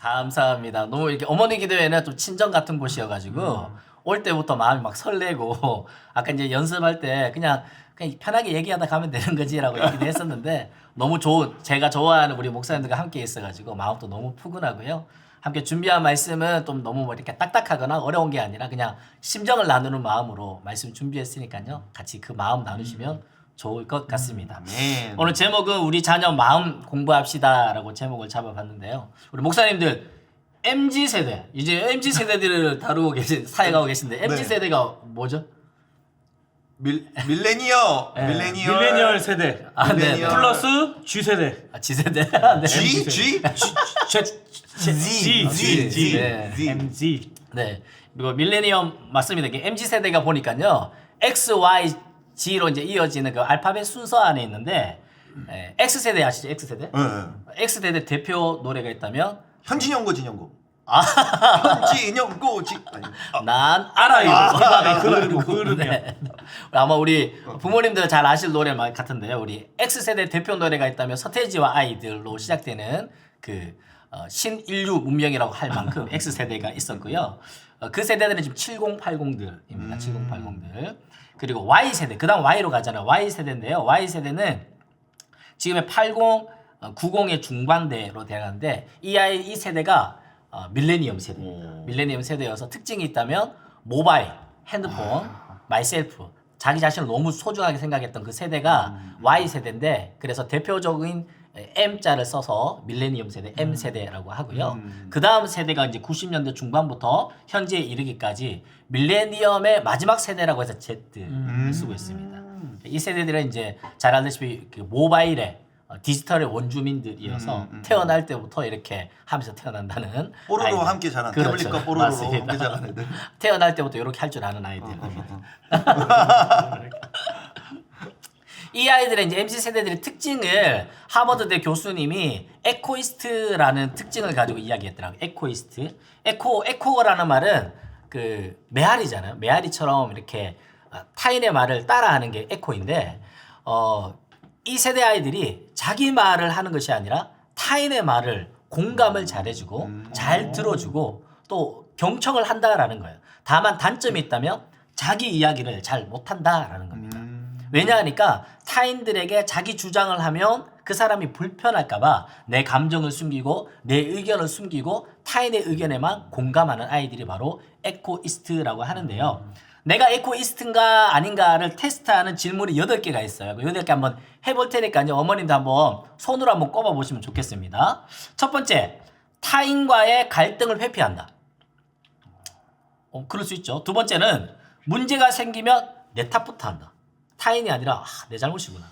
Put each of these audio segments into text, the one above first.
감사합니다. 너무 이렇게 어머니 기도회는 좀 친정 같은 곳이어가지고 음. 올 때부터 마음이 막 설레고 아까 이제 연습할 때 그냥 그냥 편하게 얘기하다 가면 되는 거지라고 얘기도 했었는데 너무 좋은 제가 좋아하는 우리 목사님들과 함께 있어가지고 마음도 너무 푸근하고요. 함께 준비한 말씀은 좀 너무 뭐 이렇게 딱딱하거나 어려운 게 아니라 그냥 심정을 나누는 마음으로 말씀 준비했으니까요. 같이 그 마음 나누시면 좋을 것 같습니다. 아멘. 오늘 제목은 우리 자녀 마음 공부합시다라고 제목을 잡아봤는데요. 우리 목사님들 MZ 세대 이제 MZ 세대들을 다루고 계신 사회가고 계신데 MZ 네. 세대가 뭐죠? 밀 밀레니어 예. 밀레니얼 밀레니얼 세대 아, 네, 네. 플러스 G 세대. 아, G 세대. 네. G G Z Z Z Z 네. Z MZ. 네. 그리고 밀레니엄 맞습니다. 이게 MZ 세대가 보니까요. X, Y, G로 이제 이어지는 그 알파벳 순서 안에 있는데 예, X 세대 아시죠? X 세대? 예, 예. X 세대 대표 노래가 있다면 현진영고 진영고. 아 현진영고 진 아니. 아, 난 알아요. 알아요. 그 흐름, 그 흐름이야. 네. 아마 우리 부모님들 잘 아실 노래 말 같은데요. 우리 X 세대 대표 노래가 있다면 서태지와 아이들로 시작되는 그 어, 신인류 문명이라고 할 만큼 X 세대가 있었고요. 어, 그 세대들은 지금 7080들입니다. 7080들. 그리고 Y 세대. 그 다음 Y로 가잖아요. Y 세대인데요. Y 세대는 지금의 80, 어, 90의 중반대로 돼가는데 이 아이 이 세대가 어, 밀레니엄 세대입니다. 밀레니엄 세대여서 특징이 있다면 모바일, 핸드폰, 마이셀프 자기 자신을 너무 소중하게 생각했던 그 세대가 Y 세대인데 그래서 대표적인 M자를 써서 밀레니엄 세대, M 세대라고 하고요. 그 다음 세대가 이제 90년대 중반부터 현재에 이르기까지 밀레니엄의 마지막 세대라고 해서 Z를 쓰고 있습니다. 이 세대들은 이제 잘 알다시피 그 모바일의 어, 디지털의 원주민들이어서 태어날 때부터 이렇게 하면서 태어난다는 뽀로로 아이들. 함께 자란 그렇죠. 태블릿과 뽀로로 맞습니다. 함께 자란 애들. 태어날 때부터 이렇게 할 줄 아는 아이들입니다. 이 아이들의 이제 MZ 세대들의 특징을 하버드대 교수님이 에코이스트라는 특징을 가지고 이야기했더라고요. 에코이스트. 에코 에코라는 말은 그 메아리잖아요. 메아리처럼 이렇게 아, 타인의 말을 따라하는 게 에코인데 어, 이 세대 아이들이 자기 말을 하는 것이 아니라 타인의 말을 공감을 잘해주고 잘 들어주고 또 경청을 한다라는 거예요. 다만 단점이 있다면 자기 이야기를 잘 못한다라는 겁니다. 왜냐하니까 타인들에게 자기 주장을 하면 그 사람이 불편할까봐 내 감정을 숨기고 내 의견을 숨기고 타인의 의견에만 공감하는 아이들이 바로 에코이스트라고 하는데요. 내가 에코이스트인가 아닌가를 테스트하는 질문이 8개가 있어요. 그 8개 한번 해볼 테니까요. 어머님도 한번 손으로 한번 꼽아 보시면 좋겠습니다. 첫 번째, 타인과의 갈등을 회피한다. 어, 그럴 수 있죠. 두 번째는 문제가 생기면 내 탓부터 한다. 타인이 아니라 아, 내 잘못이구나.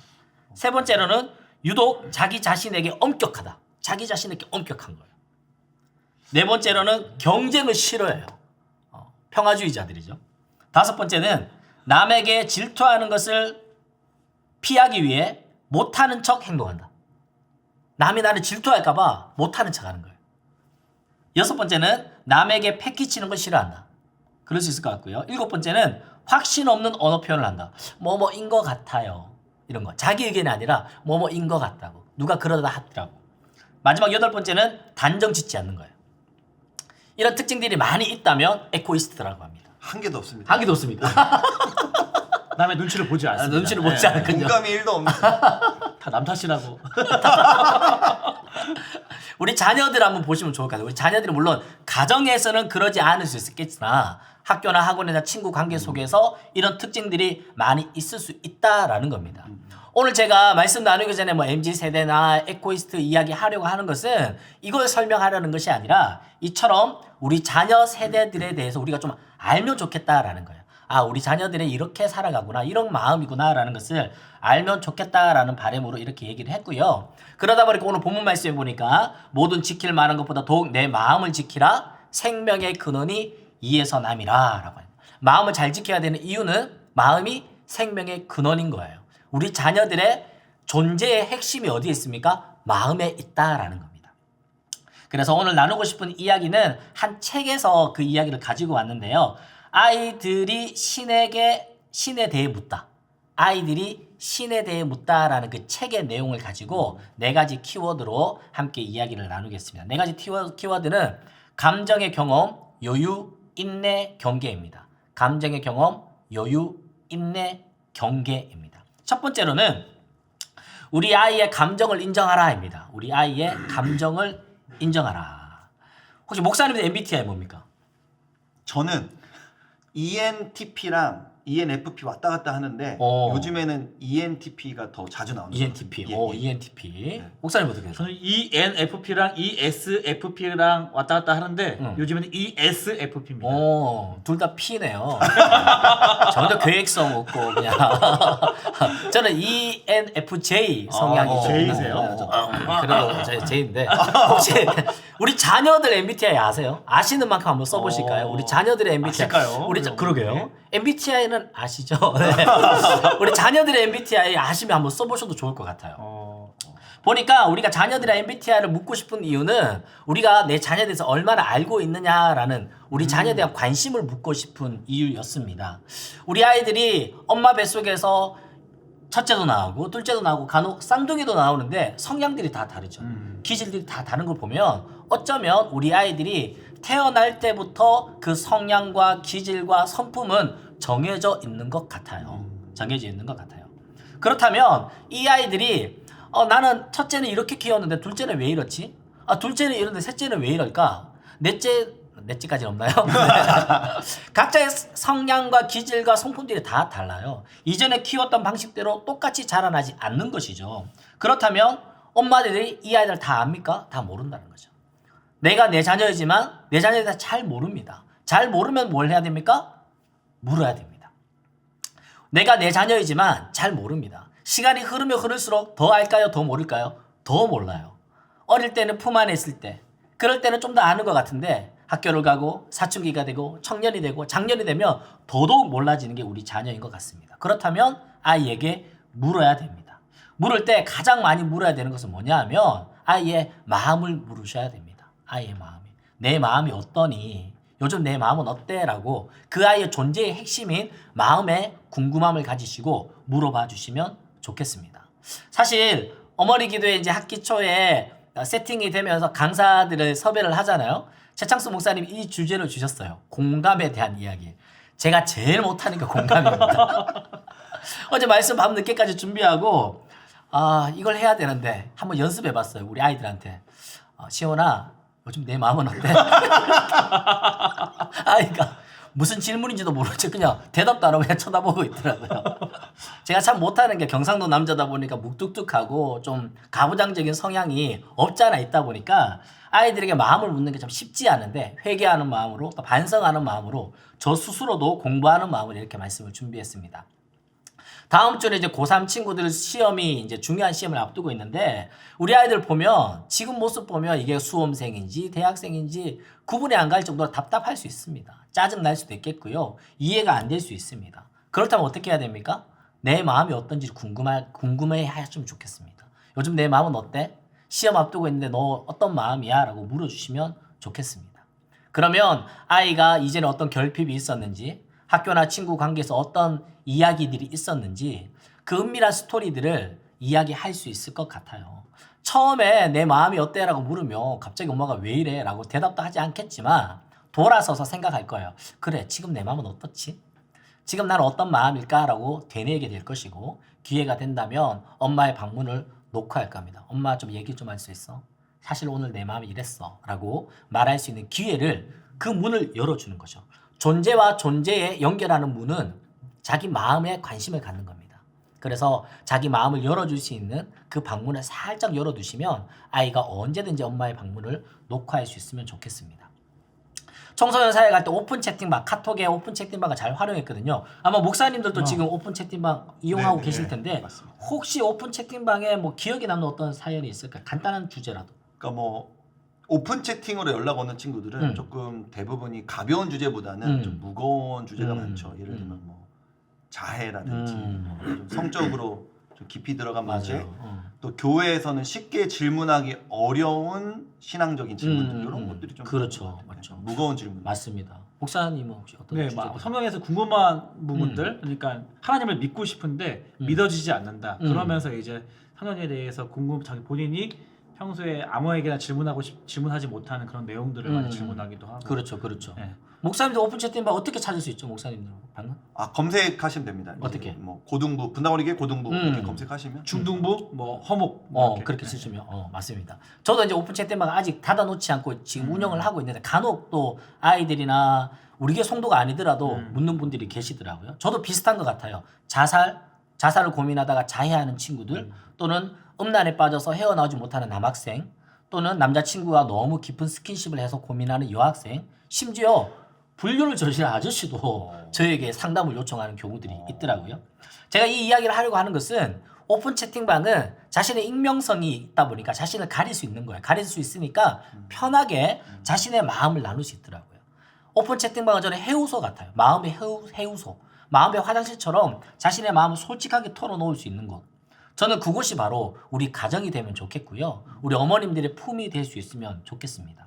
세 번째로는 유독 자기 자신에게 엄격하다. 자기 자신에게 엄격한 거예요. 네 번째로는 경쟁을 싫어해요. 어, 평화주의자들이죠. 다섯 번째는 남에게 질투하는 것을 피하기 위해 못하는 척 행동한다. 남이 나를 질투할까봐 못하는 척 하는 거예요. 여섯 번째는 남에게 패기치는 걸 싫어한다. 그럴 수 있을 것 같고요. 일곱 번째는 확신 없는 언어 표현을 한다. 뭐뭐인 것 같아요. 이런 거. 자기 의견이 아니라 뭐뭐인 것 같다고. 누가 그러다 하더라고. 마지막 여덟 번째는 단정 짓지 않는 거예요. 이런 특징들이 많이 있다면 에코이스트라고 합니다. 한 개도 없습니다. 하기도 없습니다. 남의 눈치를 보지 아, 않습니다. 눈치를 보지 예. 않군요. 공감이 1도 없는. 다남 탓이라고. 우리 자녀들 한번 보시면 좋을 것 같아요. 우리 자녀들이 물론 가정에서는 그러지 않을 수 있겠으나 학교나 학원이나 친구 관계 속에서 이런 특징들이 많이 있을 수 있다라는 겁니다. 오늘 제가 말씀 나누기 전에 뭐 MZ 세대나 에코이스트 이야기 하려고 하는 것은 이걸 설명하려는 것이 아니라 이처럼 우리 자녀 세대들에 대해서 우리가 좀 알면 좋겠다라는 거예요. 아, 우리 자녀들이 이렇게 살아가구나, 이런 마음이구나라는 것을 알면 좋겠다라는 바람으로 이렇게 얘기를 했고요. 그러다 보니까 오늘 본문 말씀에 보니까 모든 지킬 만한 것보다 더욱 내 마음을 지키라 생명의 근원이 이에서 남이라라고 해요. 마음을 잘 지켜야 되는 이유는 마음이 생명의 근원인 거예요. 우리 자녀들의 존재의 핵심이 어디에 있습니까? 마음에 있다라는 겁니다. 그래서 오늘 나누고 싶은 이야기는 한 책에서 그 이야기를 가지고 왔는데요. 아이들이 신에게 신에 대해 묻다. 아이들이 신에 대해 묻다라는 그 책의 내용을 가지고 네 가지 키워드로 함께 이야기를 나누겠습니다. 네 가지 키워, 키워드는 감정의 경험, 여유, 인내, 경계입니다. 감정의 경험, 여유, 인내, 경계입니다. 첫 번째로는 우리 아이의 감정을 인정하라입니다. 우리 아이의 감정을 인정하라. 혹시 목사님들 MBTI 뭡니까? 저는 ENTP랑 ENFP 왔다 갔다 하는데 어. 요즘에는 E ENTP가 더 자주 나오는 ENTP. 예, 오, 예. ENTP. 목사님 어떻게 되세요? 저는 E ENFP랑 ESFP랑 왔다 갔다 하는데 응. 요즘에는 E ESFP입니다. 오, 둘 다 P네요. 전혀 계획성 없고 그냥 저는 E ENFJ 성향이 아, 좀 J세요? 거. 어, 그래도 제 J인데 혹시 우리 자녀들 MBTI 아세요? 아시는 만큼 한번 써보실까요? 어. 우리 자녀들의 MBTI 아실까요? 우리 자, 네. 그러게요. MBTI는 아시죠? 네. 우리 자녀들의 MBTI 아시면 한번 써보셔도 좋을 것 같아요. 어, 보니까 우리가 자녀들의 MBTI를 묻고 싶은 이유는 우리가 내 자녀에 대해서 얼마나 알고 있느냐라는 우리 자녀에 대한 관심을 묻고 싶은 이유였습니다. 우리 아이들이 엄마 뱃속에서 첫째도 나오고 둘째도 나오고 간혹 쌍둥이도 나오는데 성향들이 다 다르죠. 기질들이 다 다른 걸 보면 어쩌면 우리 아이들이 태어날 때부터 그 성향과 기질과 성품은 정해져 있는 것 같아요. 정해져 있는 것 같아요. 그렇다면 이 아이들이 어, 나는 첫째는 이렇게 키웠는데 둘째는 왜 이렇지? 아 둘째는 이런데 셋째는 왜 이럴까? 넷째 넷째까지는 없나요? 네. 각자의 성향과 기질과 성품들이 다 달라요. 이전에 키웠던 방식대로 똑같이 자라나지 않는 것이죠. 그렇다면 엄마들이 이 아이들 다 압니까? 다 모른다는 거죠. 내가 내 자녀이지만 내 자녀에 대해서 잘 모릅니다. 잘 모르면 뭘 해야 됩니까? 물어야 됩니다. 내가 내 자녀이지만 잘 모릅니다. 시간이 흐르면 흐를수록 더 알까요? 더 모를까요? 더 몰라요. 어릴 때는 품 안에 있을 때, 그럴 때는 좀 더 아는 것 같은데 학교를 가고 사춘기가 되고 청년이 되고 장년이 되면 더더욱 몰라지는 게 우리 자녀인 것 같습니다. 그렇다면 아이에게 물어야 됩니다. 물을 때 가장 많이 물어야 되는 것은 뭐냐 하면 아이의 마음을 물으셔야 됩니다. 아이의 마음이. 내 마음이 어떠니? 요즘 내 마음은 어때? 라고 그 아이의 존재의 핵심인 마음의 궁금함을 가지시고 물어봐 주시면 좋겠습니다. 사실 어머니 기도에 이제 학기 초에 세팅이 되면서 강사들을 섭외를 하잖아요. 최창수 목사님이 이 주제를 주셨어요. 공감에 대한 이야기. 제가 제일 못하는 게 공감입니다. 어제 말씀 밤 늦게까지 준비하고 아 이걸 해야 되는데 한번 연습해봤어요 우리 아이들한테 어, 시원아 요즘 내 마음은 어때? 아이가 무슨 질문인지도 모르지 그냥 대답도 안 하고 그냥 쳐다보고 있더라고요. 제가 참 못하는 게 경상도 남자다 보니까 묵뚝뚝하고 좀 가부장적인 성향이 없잖아 있다 보니까 아이들에게 마음을 묻는 게 참 쉽지 않은데 회개하는 마음으로 또 반성하는 마음으로 저 스스로도 공부하는 마음으로 이렇게 말씀을 준비했습니다. 다음 주에 이제 고3 친구들 시험이 이제 중요한 시험을 앞두고 있는데 우리 아이들 보면 지금 모습 보면 이게 수험생인지 대학생인지 구분이 안 갈 정도로 답답할 수 있습니다. 짜증 날 수도 있겠고요. 이해가 안 될 수 있습니다. 그렇다면 어떻게 해야 됩니까? 내 마음이 어떤지 궁금해 궁금해 하셨으면 좋겠습니다. 요즘 내 마음은 어때? 시험 앞두고 있는데 너 어떤 마음이야? 라고 물어주시면 좋겠습니다. 그러면 아이가 이전에 어떤 결핍이 있었는지 학교나 친구 관계에서 어떤 이야기들이 있었는지 그 은밀한 스토리들을 이야기할 수 있을 것 같아요. 처음에 내 마음이 어때 라고 물으면 갑자기 엄마가 왜 이래? 라고 대답도 하지 않겠지만 돌아서서 생각할 거예요. 그래, 지금 내 마음은 어떻지? 지금 나는 어떤 마음일까 라고 되뇌게 될 것이고 기회가 된다면 엄마의 방문을 녹화할 겁니다. 엄마 좀 얘기 좀 할 수 있어? 사실 오늘 내 마음이 이랬어 라고 말할 수 있는 기회를 그 문을 열어주는 거죠. 존재와 존재에 연결하는 문은 자기 마음에 관심을 갖는 겁니다. 그래서 자기 마음을 열어줄 수 있는 그 방문을 살짝 열어두시면 아이가 언제든지 엄마의 방문을 녹화할 수 있으면 좋겠습니다. 청소년 사회 갈 때 오픈 채팅방, 카톡에 오픈 채팅방을 잘 활용했거든요. 아마 목사님들도 어. 지금 오픈 채팅방 이용하고 네, 계실 네, 텐데 맞습니다. 혹시 오픈 채팅방에 뭐 기억에 남는 어떤 사연이 있을까요? 간단한 주제라도. 그러니까 뭐 오픈 채팅으로 연락 오는 친구들은 음. 조금 대부분이 가벼운 주제보다는 음. 좀 무거운 주제가 음. 많죠. 예를 음. 들면 뭐 자해라든지 음. 뭐좀 성적으로 좀 깊이 들어간 문제, 맞아요. 어. 또 교회에서는 쉽게 질문하기 어려운 신앙적인 질문들 음, 이런 음. 것들이 좀 그렇죠. 있는 것 같아요. 맞죠. 무거운 질문. 맞습니다. 목사님은 혹시 어떤 네, 주제? 막 성경에서 궁금한 부분들, 그러니까 하나님을 믿고 싶은데 음. 믿어지지 않는다. 음. 그러면서 이제 성경에 대해서 궁금, 자기 본인이 평소에 아무에게나 질문하고 싶, 질문하지 못하는 그런 내용들을 음. 많이 질문하기도 하고. 그렇죠, 그렇죠. 네. 목사님도 오픈 채팅방 어떻게 찾을 수 있죠, 목사님들 방금? 아 검색하시면 됩니다. 이제 어떻게? 뭐 고등부 분당어리계 고등부 이렇게 음. 검색하시면 중등부, 뭐 허목, 뭐 어 이렇게. 그렇게 네. 쓰시면 어 맞습니다. 저도 이제 오픈 채팅방 아직 닫아놓지 않고 지금 음. 운영을 하고 있는데 간혹 또 아이들이나 우리 게 송도가 아니더라도 음. 묻는 분들이 계시더라고요. 저도 비슷한 것 같아요. 자살 자살을 고민하다가 자해하는 친구들 음. 또는 음란에 빠져서 헤어나오지 못하는 남학생 또는 남자친구와 너무 깊은 스킨십을 해서 고민하는 여학생 심지어 불륜을 저지른 아저씨도 저에게 상담을 요청하는 경우들이 있더라고요. 제가 이 이야기를 하려고 하는 것은 오픈 채팅방은 자신의 익명성이 있다 보니까 자신을 가릴 수 있는 거예요. 가릴 수 있으니까 편하게 자신의 마음을 나눌 수 있더라고요. 오픈 채팅방은 저는 해우소 같아요. 마음의 해우, 해우소. 마음의 화장실처럼 자신의 마음을 솔직하게 털어놓을 수 있는 곳. 저는 그곳이 바로 우리 가정이 되면 좋겠고요. 우리 어머님들의 품이 될 수 있으면 좋겠습니다.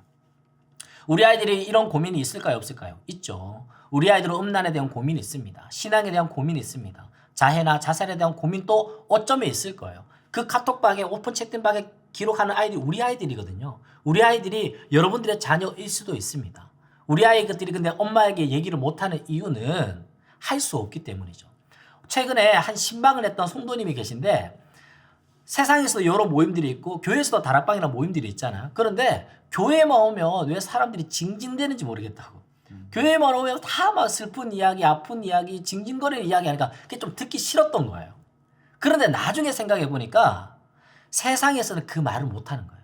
우리 아이들이 이런 고민이 있을까요? 없을까요? 있죠. 우리 아이들은 음란에 대한 고민이 있습니다. 신앙에 대한 고민이 있습니다. 자해나 자살에 대한 고민도 어쩌면 있을 거예요. 그 카톡방에 오픈 채팅방에 기록하는 아이들이 우리 아이들이거든요. 우리 아이들이 여러분들의 자녀일 수도 있습니다. 우리 아이들이 근데 엄마에게 얘기를 못하는 이유는 할 수 없기 때문이죠. 최근에 한 신방을 했던 송도님이 계신데 세상에서 여러 모임들이 있고 교회에서도 다락방이나 모임들이 있잖아요. 그런데 교회에만 오면 왜 사람들이 징징대는지 모르겠다고. 교회에만 오면 다 막 슬픈 이야기, 아픈 이야기, 징징거리는 이야기 하니까 그게 좀 듣기 싫었던 거예요. 그런데 나중에 생각해 보니까 세상에서는 그 말을 못 하는 거예요.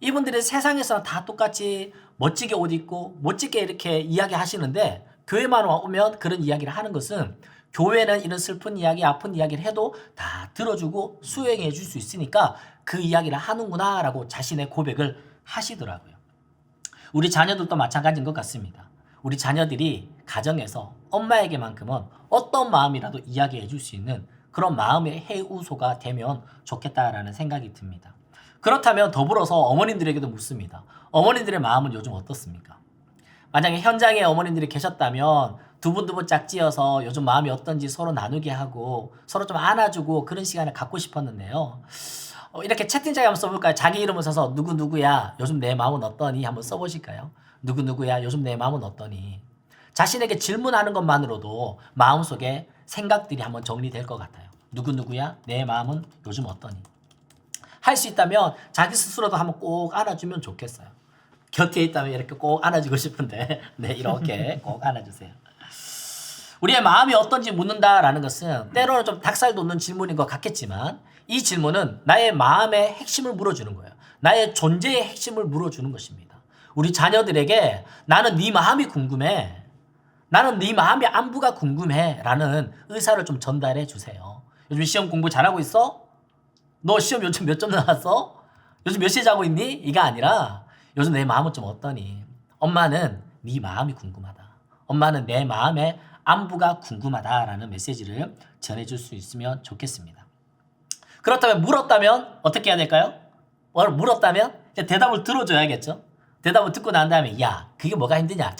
이분들이 세상에서는 다 똑같이 멋지게 옷 입고 멋지게 이렇게 이야기 하시는데 교회만 오면 그런 이야기를 하는 것은 교회는 이런 슬픈 이야기, 아픈 이야기를 해도 다 들어주고 수용해 줄 수 있으니까 그 이야기를 하는구나 라고 자신의 고백을 하시더라고요. 우리 자녀들도 마찬가지인 것 같습니다. 우리 자녀들이 가정에서 엄마에게만큼은 어떤 마음이라도 이야기해 줄 수 있는 그런 마음의 해우소가 되면 좋겠다라는 생각이 듭니다. 그렇다면 더불어서 어머님들에게도 묻습니다. 어머님들의 마음은 요즘 어떻습니까? 만약에 현장에 어머님들이 계셨다면 두분두분 짝지어서 요즘 마음이 어떤지 서로 나누게 하고 서로 좀 안아주고 그런 시간을 갖고 싶었는데요. 어, 이렇게 채팅창에 한번 써볼까요? 자기 이름을 써서 누구 누구야 요즘 내 마음은 어떠니 한번 써보실까요? 누구 누구야 요즘 내 마음은 어떠니? 자신에게 질문하는 것만으로도 마음속에 생각들이 한번 정리될 것 같아요. 누구 누구야 내 마음은 요즘 어떠니? 할 수 있다면 자기 스스로도 한번 꼭 안아주면 좋겠어요. 곁에 있다면 이렇게 꼭 안아주고 싶은데 네 이렇게 꼭 안아주세요. 우리의 마음이 어떤지 묻는다라는 것은 때로는 좀 닭살 돋는 질문인 것 같겠지만 이 질문은 나의 마음의 핵심을 물어주는 거예요. 나의 존재의 핵심을 물어주는 것입니다. 우리 자녀들에게 나는 네 마음이 궁금해. 나는 네 마음의 안부가 궁금해. 라는 의사를 좀 전달해 주세요. 요즘 시험 공부 잘하고 있어? 너 시험 요즘 몇 점 나왔어? 요즘 몇 시에 자고 있니? 이가 아니라 요즘 내 마음은 좀 어떠니? 엄마는 네 마음이 궁금하다. 엄마는 내 마음의 안부가 궁금하다라는 메시지를 전해줄 수 있으면 좋겠습니다. 그렇다면 물었다면 어떻게 해야 될까요? 뭘 물었다면 대답을 들어줘야겠죠. 대답을 듣고 난 다음에 야 그게 뭐가 힘드냐?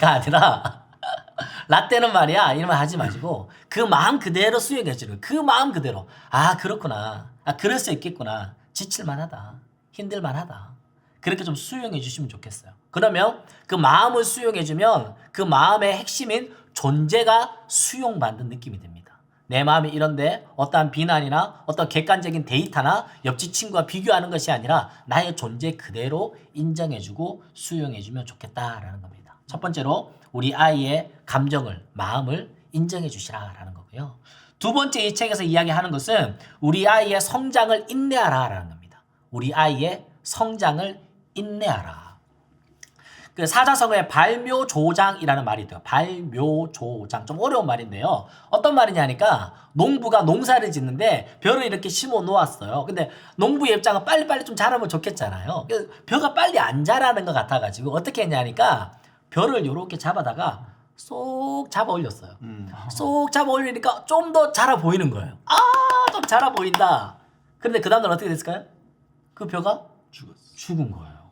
가 아니라 라떼는 말이야 이런 말 하지 마시고 그 마음 그대로 수용해 주는 그 마음 그대로 아 그렇구나 아 그럴 수 있겠구나 지칠 만하다 힘들 만하다 그렇게 좀 수용해 주시면 좋겠어요 그러면 그 마음을 수용해 주면 그 마음의 핵심인 존재가 수용받는 느낌이 됩니다 내 마음이 이런데 어떠한 비난이나 어떤 객관적인 데이터나 옆집 친구와 비교하는 것이 아니라 나의 존재 그대로 인정해주고 수용해주면 좋겠다라는 겁니다. 첫 번째로 우리 아이의 감정을 마음을 인정해 주시라라는 거고요. 두 번째 이 책에서 이야기하는 것은 우리 아이의 성장을 인내하라라는 겁니다. 우리 아이의 성장을 인내하라. 그 사자성어의 발묘조장이라는 말이 있대요. 발묘조장. 좀 어려운 말인데요. 어떤 말이냐 하니까 농부가 농사를 짓는데 벼를 이렇게 심어 놓았어요. 근데 농부의 입장은 빨리빨리 좀 자라면 좋겠잖아요. 그래서 벼가 빨리 안 자라는 것 같아가지고 어떻게 했냐 하니까 벼를 이렇게 잡아다가 쏙 잡아 올렸어요. 음. 쏙 잡아 올리니까 좀 더 자라 보이는 거예요. 아, 좀 자라 보인다. 그런데 그 다음날 어떻게 됐을까요? 그 벼가 죽었어. 죽은 거예요.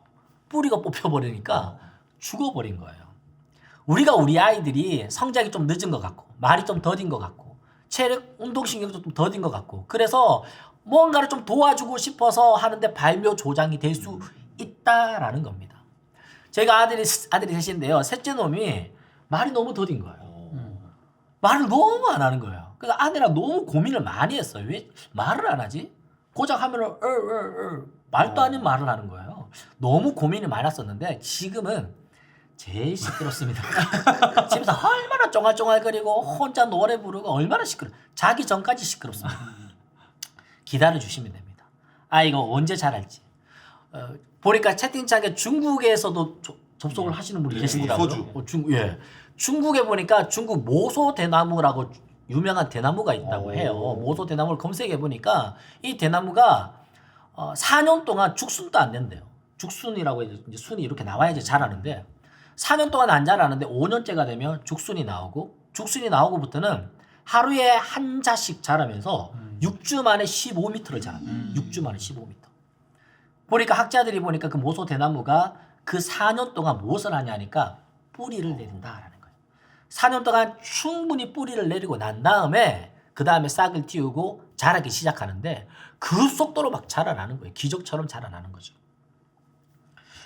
뿌리가 뽑혀버리니까 죽어버린 거예요. 우리가 우리 아이들이 성장이 좀 늦은 것 같고 말이 좀 더딘 것 같고 체력 운동신경도 좀 더딘 것 같고 그래서 뭔가를 좀 도와주고 싶어서 하는데 발묘 조장이 될 수 있다라는 겁니다. 제가 아들이 아들이 셋인데요. 셋째 놈이 말이 너무 더딘 거예요. 말을 너무 안 하는 거예요. 그래서 아내랑 너무 고민을 많이 했어요. 왜 말을 안 하지? 고작 하면은 어, 어, 어, 말도 아닌 말을 하는 거예요. 너무 고민이 많았었는데 지금은 제일 시끄럽습니다. 집에서 얼마나 쫑알쫑알거리고 혼자 노래 부르고 얼마나 시끄러. 자기 전까지 시끄럽습니다. 기다려 주시면 됩니다. 아 이거 언제 잘할지. 어, 보니까 채팅창에 중국에서도 조- 접속을 하시는 분이 네, 계시더라고요. 소주. 어, 중, 예. 중국에 보니까 중국 모소 대나무라고 유명한 대나무가 있다고 오. 해요. 모소 대나무를 검색해 보니까 이 대나무가 어, 4년 동안 죽순도 안 낸대요. 죽순이라고 해서 이제 순이 이렇게 나와야지 자라는데 4년 동안 안 자라는데 5년째가 되면 죽순이 나오고 죽순이 나오고부터는 하루에 한 자씩 자라면서 6주 만에 15m를 자랍니다. 6주 만에 15m. 보니까 학자들이 보니까 그 모소 대나무가 그 4년 동안 무엇을 하냐니까 뿌리를 내린다라는 거예요. 4년 동안 충분히 뿌리를 내리고 난 다음에 그 다음에 싹을 틔우고 자라기 시작하는데 그 속도로 막 자라나는 거예요. 기적처럼 자라나는 거죠.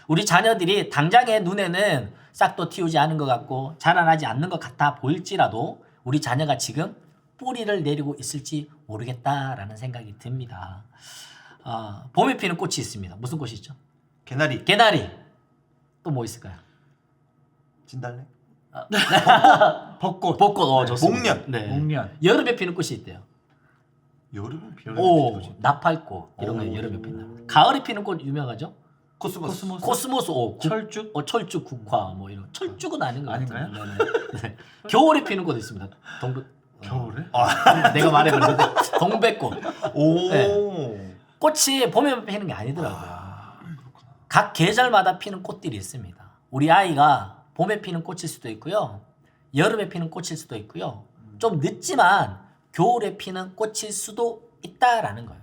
우리 자녀들이 당장의 눈에는 싹도 틔우지 않은 것 같고 자라나지 않는 것 같아 보일지라도 우리 자녀가 지금 뿌리를 내리고 있을지 모르겠다라는 생각이 듭니다. 아, 봄에 피는 꽃이 있습니다. 무슨 꽃이 있죠? 개나리 개나리. 또 뭐 있을까요? 진달래 벚꽃, 벚꽃. 어, 좋습니다. 목련. 네. 목련. 여름에 피는 꽃이 있대요. 여름은 비 오, 나팔꽃 이런 거 오. 여름에 핀다. 가을에 피는 꽃 유명하죠? 코스모스 코스모스. 코스모스 오, 국- 철쭉. 어, 철쭉 국화 뭐 이런 철쭉은 아닌 것 아닌가요? 같아요. 네네. 네. 겨울에 피는 꽃 있습니다. 동백 겨울에? 내가 말해버렸는데 동백꽃. 오 네. 꽃이 봄에 피는 게 아니더라고요. 각 계절마다 피는 꽃들이 있습니다. 우리 아이가 봄에 피는 꽃일 수도 있고요. 여름에 피는 꽃일 수도 있고요. 좀 늦지만 겨울에 피는 꽃일 수도 있다라는 거예요.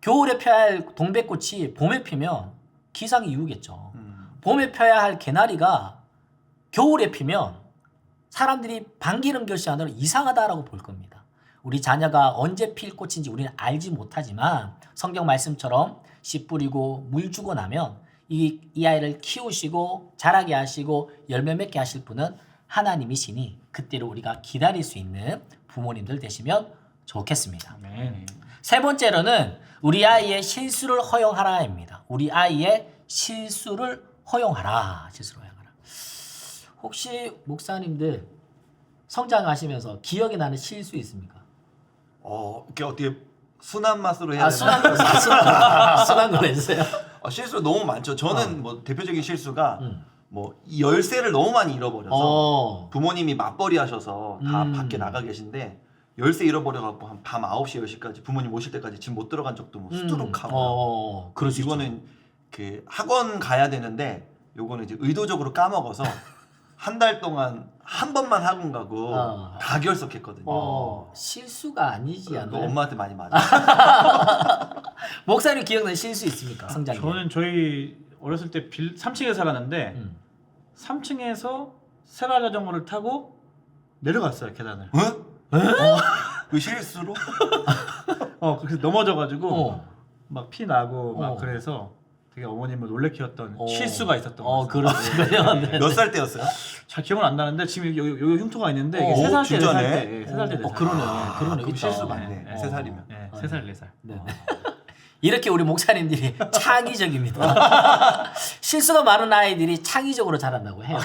겨울에 펴야 할 동백꽃이 봄에 피면 기상이 이유겠죠. 음. 봄에 펴야 할 개나리가 겨울에 피면 사람들이 반기름 결시하느라 이상하다라고 볼 겁니다. 우리 자녀가 언제 필 꽃인지 우리는 알지 못하지만 성경 말씀처럼 씨 뿌리고 물 주고 나면 이, 이 아이를 키우시고 자라게 하시고 열매 맺게 하실 분은 하나님이시니 그때를 우리가 기다릴 수 있는 부모님들 되시면 좋겠습니다. 아멘. 세 번째로는 우리 아이의 실수를 허용하라입니다. 우리 아이의 실수를 허용하라. 실수를 허용하라. 혹시 목사님들 성장하시면서 기억이 나는 실수 있습니까? 어 이게 어떻게 순한 맛으로 해야 아, 되나? 순한 거, 순한, 순한 거 내주세요. 아, 실수 너무 많죠. 저는 뭐 대표적인 실수가 어. 음. 뭐이 열쇠를 너무 많이 잃어버려서 어. 부모님이 맞벌이 하셔서 다 음. 밖에 나가 계신데 열쇠 잃어버려갖고 한 밤 9시 10시까지 부모님 오실 때까지 집 못 들어간 적도 뭐 수두룩하고 어, 그럴 수. 이거는 그 학원 가야 되는데 요거는 이제 의도적으로 까먹어서 한 달 동안 한 번만 학원 가고 어. 다 결석했거든요. 어, 실수가 아니지 그거 않나요? 엄마한테 많이 맞아. 목사님 기억나는 실수 있습니까? 성장에. 저는 저희 어렸을 때 빌, 3층에 살았는데 음. 3층에서 세라 자전거를 타고 내려갔어요 계단을. 응? 그 실수로? 어 그래서 넘어져가지고 어. 막 피 나고 막 어. 그래서 되게 어머님을 놀래키웠던 어. 실수가 있었던 것 어, 같아요. 그렇군요. 네. 몇 살 때였어요? 잘 기억은 안 나는데 지금 여기, 여기 흉터가 있는데 이게 어, 세살 때, 네살 진짜네? 때, 세살 때, 네 어, 살. 그러네. 아, 그러네. 그럼 있다. 실수 네, 많네. 네. 세 살이면. 네, 세 살, 네 살. 네. 이렇게 우리 목사님들이 창의적입니다. 실수가 많은 아이들이 창의적으로 자란다고 해요.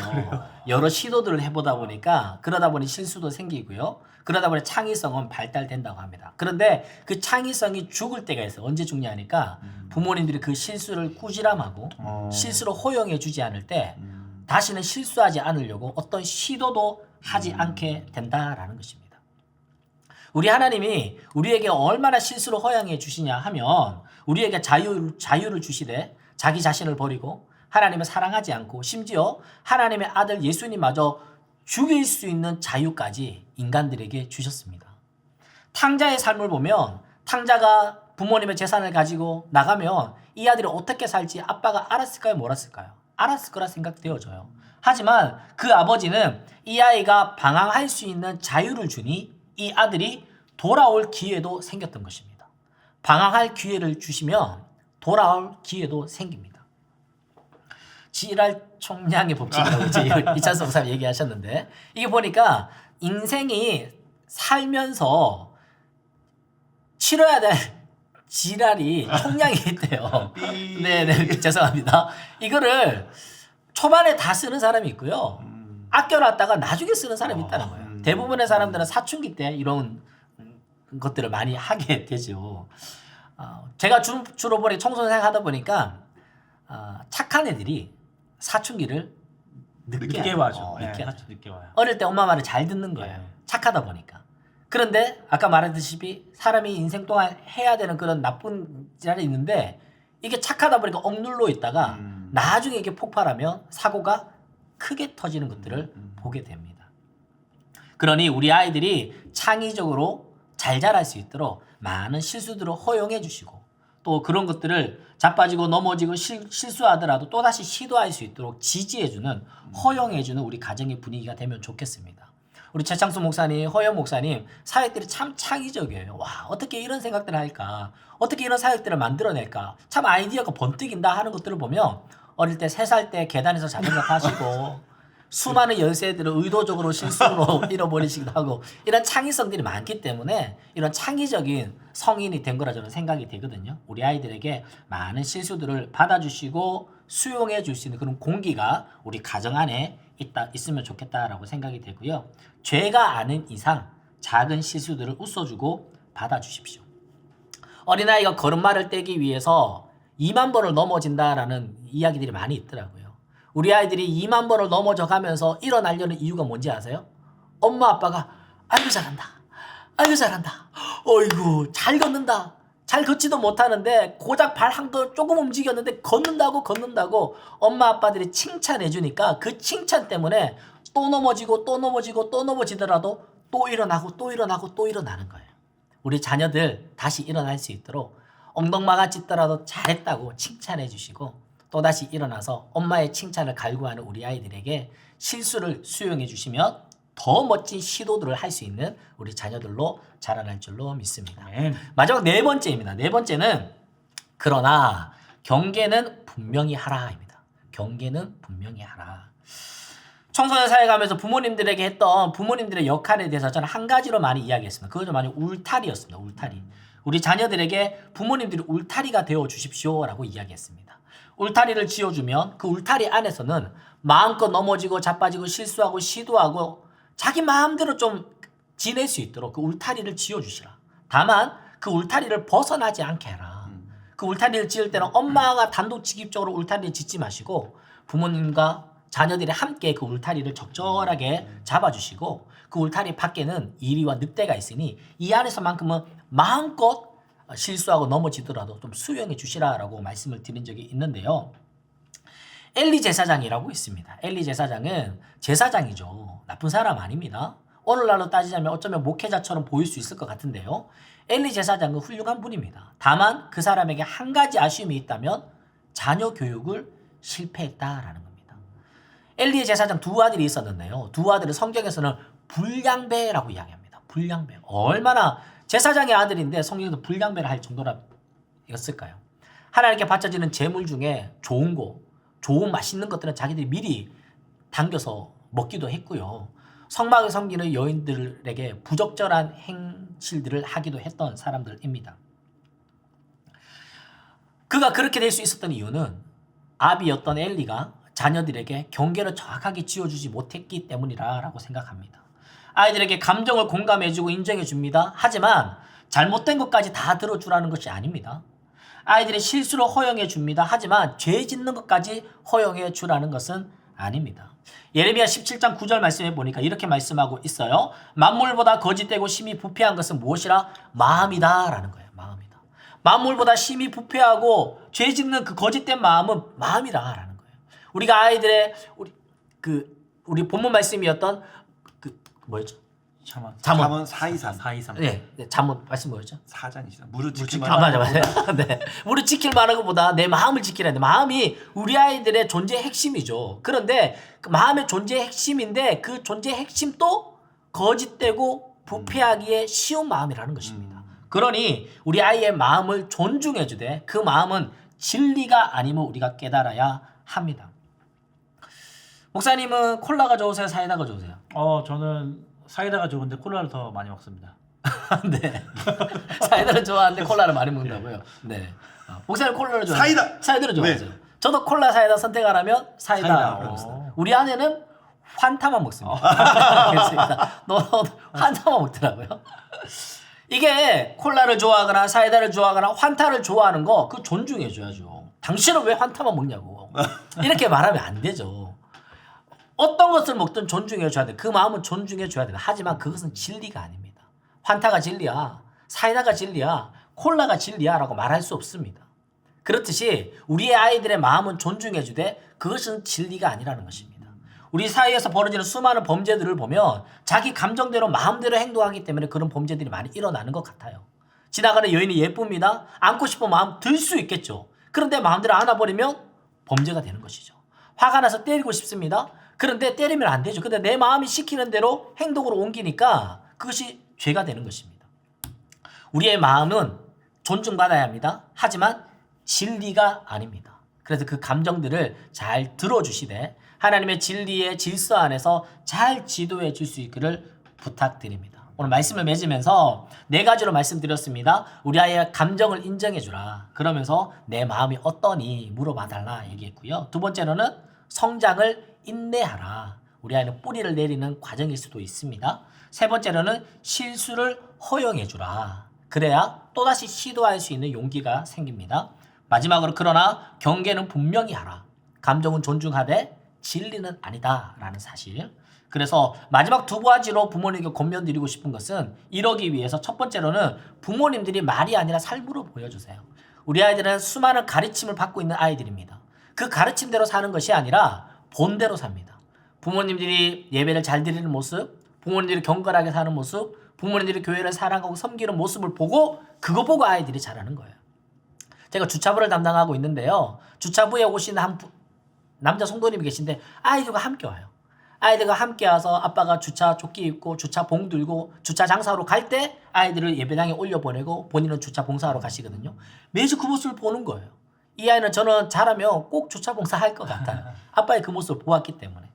여러 시도들을 해보다 보니까 그러다 보니 실수도 생기고요. 그러다 보니 창의성은 발달된다고 합니다. 그런데 그 창의성이 죽을 때가 있어요. 언제 죽냐니까 부모님들이 그 실수를 꾸지람하고 어. 실수를 허용해 주지 않을 때 음. 다시는 실수하지 않으려고 어떤 시도도 하지 않게 된다라는 것입니다. 우리 하나님이 우리에게 얼마나 실수를 허용해 주시냐 하면 우리에게 자유, 자유를 주시되 자기 자신을 버리고 하나님을 사랑하지 않고 심지어 하나님의 아들 예수님마저 죽일 수 있는 자유까지 인간들에게 주셨습니다. 탕자의 삶을 보면 탕자가 부모님의 재산을 가지고 나가면 이 아들이 어떻게 살지 아빠가 알았을까요? 몰랐을까요? 알았을 거라 생각되어져요. 하지만 그 아버지는 이 아이가 방황할 수 있는 자유를 주니 이 아들이 돌아올 기회도 생겼던 것입니다. 방황할 기회를 주시면 돌아올 기회도 생깁니다. 지랄 총량의 법칙이라고 이제 이찬성 목사님 얘기하셨는데 이게 보니까 인생이 살면서 치러야 될 지랄이 총량이 있대요. 삐. 네네 죄송합니다. 이거를 초반에 다 쓰는 사람이 있고요. 음. 아껴놨다가 나중에 쓰는 사람이 있다는 어, 거예요. 음. 대부분의 사람들은 사춘기 때 이런 음, 것들을 많이 하게 되죠. 어, 제가 주, 주로 보니 청소년 하다 보니까 어, 착한 애들이 사춘기를 늦게, 늦게 와요. 와죠. 어, 네, 늦게 와요. 사실 늦게 와요. 어릴 때 엄마 말을 잘 듣는 거예요. 네. 착하다 보니까. 그런데 아까 말했듯이 사람이 인생 동안 해야 되는 그런 나쁜 지랄이 있는데 이게 착하다 보니까 억눌러 있다가 음. 나중에 이게 폭발하면 사고가 크게 터지는 것들을 음. 보게 됩니다. 그러니 우리 아이들이 창의적으로 잘 자랄 수 있도록 많은 실수들을 허용해 주시고 또 그런 것들을 자빠지고 넘어지고 실, 실수하더라도 또다시 시도할 수 있도록 지지해주는 허용해주는 우리 가정의 분위기가 되면 좋겠습니다. 우리 최창수 목사님, 허연 목사님 사역들이 참 창의적이에요. 와 어떻게 이런 생각들을 할까? 어떻게 이런 사역들을 만들어낼까? 참 아이디어가 번뜩인다 하는 것들을 보면 어릴 때 세 살 때 계단에서 자전거 타시고 수많은 열쇠들을 의도적으로 실수로 잃어버리시기도 하고 이런 창의성들이 많기 때문에 이런 창의적인 성인이 된 거라 저는 생각이 되거든요. 우리 아이들에게 많은 실수들을 받아주시고 수용해 줄 수 있는 그런 공기가 우리 가정 안에 있다 있으면 좋겠다라고 생각이 되고요. 죄가 아닌 이상 작은 실수들을 웃어주고 받아주십시오. 어린아이가 걸음마를 떼기 위해서 2만 번을 넘어진다라는 이야기들이 많이 있더라고요. 우리 아이들이 2만 번을 넘어져 가면서 일어나려는 이유가 뭔지 아세요? 엄마 아빠가 아이고 잘한다. 아이고 잘한다. 어이구 잘 걷는다. 잘 걷지도 못하는데 고작 발한거 조금 움직였는데 걷는다고 걷는다고 엄마 아빠들이 칭찬해 주니까 그 칭찬 때문에 또 넘어지고 또 넘어지고 또 넘어지더라도 또 일어나고 또 일어나고 또 일어나는 거예요. 우리 자녀들 다시 일어날 수 있도록 엉덩마가 찢더라도 잘했다고 칭찬해 주시고 또다시 일어나서 엄마의 칭찬을 갈구하는 우리 아이들에게 실수를 수용해 주시면 더 멋진 시도들을 할 수 있는 우리 자녀들로 자라날 줄로 믿습니다. 마지막 네 번째입니다. 네 번째는 그러나 경계는 분명히 하라입니다. 경계는 분명히 하라. 청소년 사회 가면서 부모님들에게 했던 부모님들의 역할에 대해서 저는 한 가지로 많이 이야기했습니다. 그것은 많이 울타리였습니다. 울타리. 우리 자녀들에게 부모님들이 울타리가 되어 주십시오라고 이야기했습니다. 울타리를 지어주면 그 울타리 안에서는 마음껏 넘어지고 자빠지고 실수하고 시도하고 자기 마음대로 좀 지낼 수 있도록 그 울타리를 지어주시라. 다만 그 울타리를 벗어나지 않게 해라. 그 울타리를 지을 때는 엄마가 단독직입적으로 울타리를 짓지 마시고 부모님과 자녀들이 함께 그 울타리를 적절하게 잡아주시고 그 울타리 밖에는 이리와 늑대가 있으니 이 안에서만큼은 마음껏 실수하고 넘어지더라도 좀 수용해 주시라라고 말씀을 드린 적이 있는데요. 엘리 제사장이라고 있습니다. 엘리 제사장은 제사장이죠. 나쁜 사람 아닙니다. 오늘날로 따지자면 어쩌면 목회자처럼 보일 수 있을 것 같은데요. 엘리 제사장은 훌륭한 분입니다. 다만 그 사람에게 한 가지 아쉬움이 있다면 자녀 교육을 실패했다라는 겁니다. 엘리의 제사장 두 아들이 있었는데요. 두 아들을 성경에서는 불량배라고 이야기합니다. 불량배. 얼마나 제사장의 아들인데 성경에서 불량배를 할 정도였을까요? 하나님께 바쳐지는 재물 중에 좋은 거, 좋은 맛있는 것들은 자기들이 미리 당겨서 먹기도 했고요. 성막을 섬기는 여인들에게 부적절한 행실들을 하기도 했던 사람들입니다. 그가 그렇게 될 수 있었던 이유는 아비였던 엘리가 자녀들에게 경계를 정확하게 지어주지 못했기 때문이라고 생각합니다. 아이들에게 감정을 공감해주고 인정해줍니다. 하지만 잘못된 것까지 다 들어주라는 것이 아닙니다. 아이들의 실수를 허용해 줍니다. 하지만 죄 짓는 것까지 허용해 주라는 것은 아닙니다. 예레미야 17장 9절 말씀해 보니까 이렇게 말씀하고 있어요. 만물보다 거짓되고 심히 부패한 것은 무엇이라? 마음이다라는 거예요. 마음이다. 만물보다 심히 부패하고 죄 짓는 그 거짓된 마음은 마음이다라는 거예요. 우리가 아이들의 우리 그 우리 본문 말씀이었던 그 뭐였죠? 잠언. 잠언 423 423. 네, 네 잠언 말씀 뭐였죠? 사장이시다. 무릇 지키면 아 맞아 맞아. 네. 우리 지킬 만한 것보다 내 마음을 지키라 돼. 마음이 우리 아이들의 존재의 핵심이죠. 그런데 그 마음의 존재의 핵심인데 그 존재의 핵심도 거짓되고 부패하기에 쉬운 마음이라는 것입니다. 그러니 우리 아이의 마음을 존중해 주되 그 마음은 진리가 아니면 우리가 깨달아야 합니다. 목사님은 콜라가 좋으세요? 사이다가 좋으세요? 어 저는 사이다가 좋은데 콜라를 더 많이 먹습니다. 네. 사이다를 좋아하는데 콜라를 많이 먹는다고요. 네. 어, 목사님 콜라를 좋아해요. 사이다! 사이다를 좋아하세요. 저도 콜라 사이다 선택하라면 사이다. 사이다. 먹습니다. 어. 우리 아내는 환타만 먹습니다. 그렇습니다. 너, 너 환타만 먹더라고요. 이게 콜라를 좋아하거나 사이다를 좋아하거나 환타를 좋아하는 거 그 존중해 줘야죠. 당신은 왜 환타만 먹냐고. 이렇게 말하면 안 되죠. 어떤 것을 먹든 존중해 줘야 돼. 그 마음은 존중해 줘야 돼. 하지만 그것은 진리가 아닙니다. 환타가 진리야. 사이다가 진리야. 콜라가 진리야라고 말할 수 없습니다. 그렇듯이 우리의 아이들의 마음은 존중해 주되 그것은 진리가 아니라는 것입니다. 우리 사이에서 벌어지는 수많은 범죄들을 보면 자기 감정대로 마음대로 행동하기 때문에 그런 범죄들이 많이 일어나는 것 같아요. 지나가는 여인이 예쁩니다. 안고 싶은 마음 들 수 있겠죠. 그런데 마음대로 안아버리면 범죄가 되는 것이죠. 화가 나서 때리고 싶습니다. 그런데 때리면 안 되죠. 근데 내 마음이 시키는 대로 행동으로 옮기니까 그것이 죄가 되는 것입니다. 우리의 마음은 존중받아야 합니다. 하지만 진리가 아닙니다. 그래서 그 감정들을 잘 들어주시되 하나님의 진리의 질서 안에서 잘 지도해 줄 수 있기를 부탁드립니다. 오늘 말씀을 맺으면서 네 가지로 말씀드렸습니다. 우리 아이의 감정을 인정해 주라. 그러면서 내 마음이 어떠니 물어봐 달라 얘기했고요. 두 번째로는 성장을 인내하라. 우리 아이는 뿌리를 내리는 과정일 수도 있습니다. 세 번째로는 실수를 허용해 주라. 그래야 또다시 시도할 수 있는 용기가 생깁니다. 마지막으로 그러나 경계는 분명히 하라. 감정은 존중하되 진리는 아니다라는 사실. 그래서 마지막 두 가지로 부모님께 권면드리고 싶은 것은 이러기 위해서 첫 번째로는 부모님들이 말이 아니라 삶으로 보여주세요. 우리 아이들은 수많은 가르침을 받고 있는 아이들입니다. 그 가르침대로 사는 것이 아니라 본대로 삽니다. 부모님들이 예배를 잘 드리는 모습, 부모님들이 경건하게 사는 모습, 부모님들이 교회를 사랑하고 섬기는 모습을 보고 그거 보고 아이들이 자라는 거예요. 제가 주차부를 담당하고 있는데요. 주차부에 오신 한 부- 남자 성도님이 계신데 아이들과 함께 와요. 아이들과 함께 와서 아빠가 주차 조끼 입고 주차 봉 들고 주차 장사로 갈 때 아이들을 예배당에 올려 보내고 본인은 주차 봉사하러 가시거든요. 매주 그 모습을 보는 거예요. 이 아이는 저는 잘하면 꼭 주차 봉사 할 것 같아요. 아빠의 그 모습을 보았기 때문에.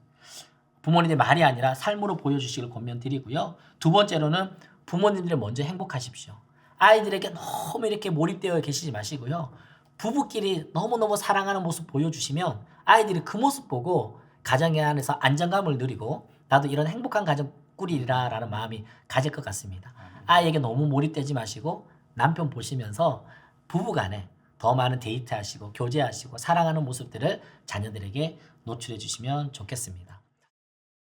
부모님의 말이 아니라 삶으로 보여주시길 권면드리고요. 두 번째로는 부모님들이 먼저 행복하십시오. 아이들에게 너무 이렇게 몰입되어 계시지 마시고요. 부부끼리 너무너무 사랑하는 모습 보여주시면 아이들이 그 모습 보고 가정의 안에서 안정감을 누리고 나도 이런 행복한 가정 꾸리리라 라는 마음이 가질 것 같습니다. 아이에게 너무 몰입되지 마시고 남편 보시면서 부부간에 더 많은 데이트하시고 교제하시고 사랑하는 모습들을 자녀들에게 노출해 주시면 좋겠습니다.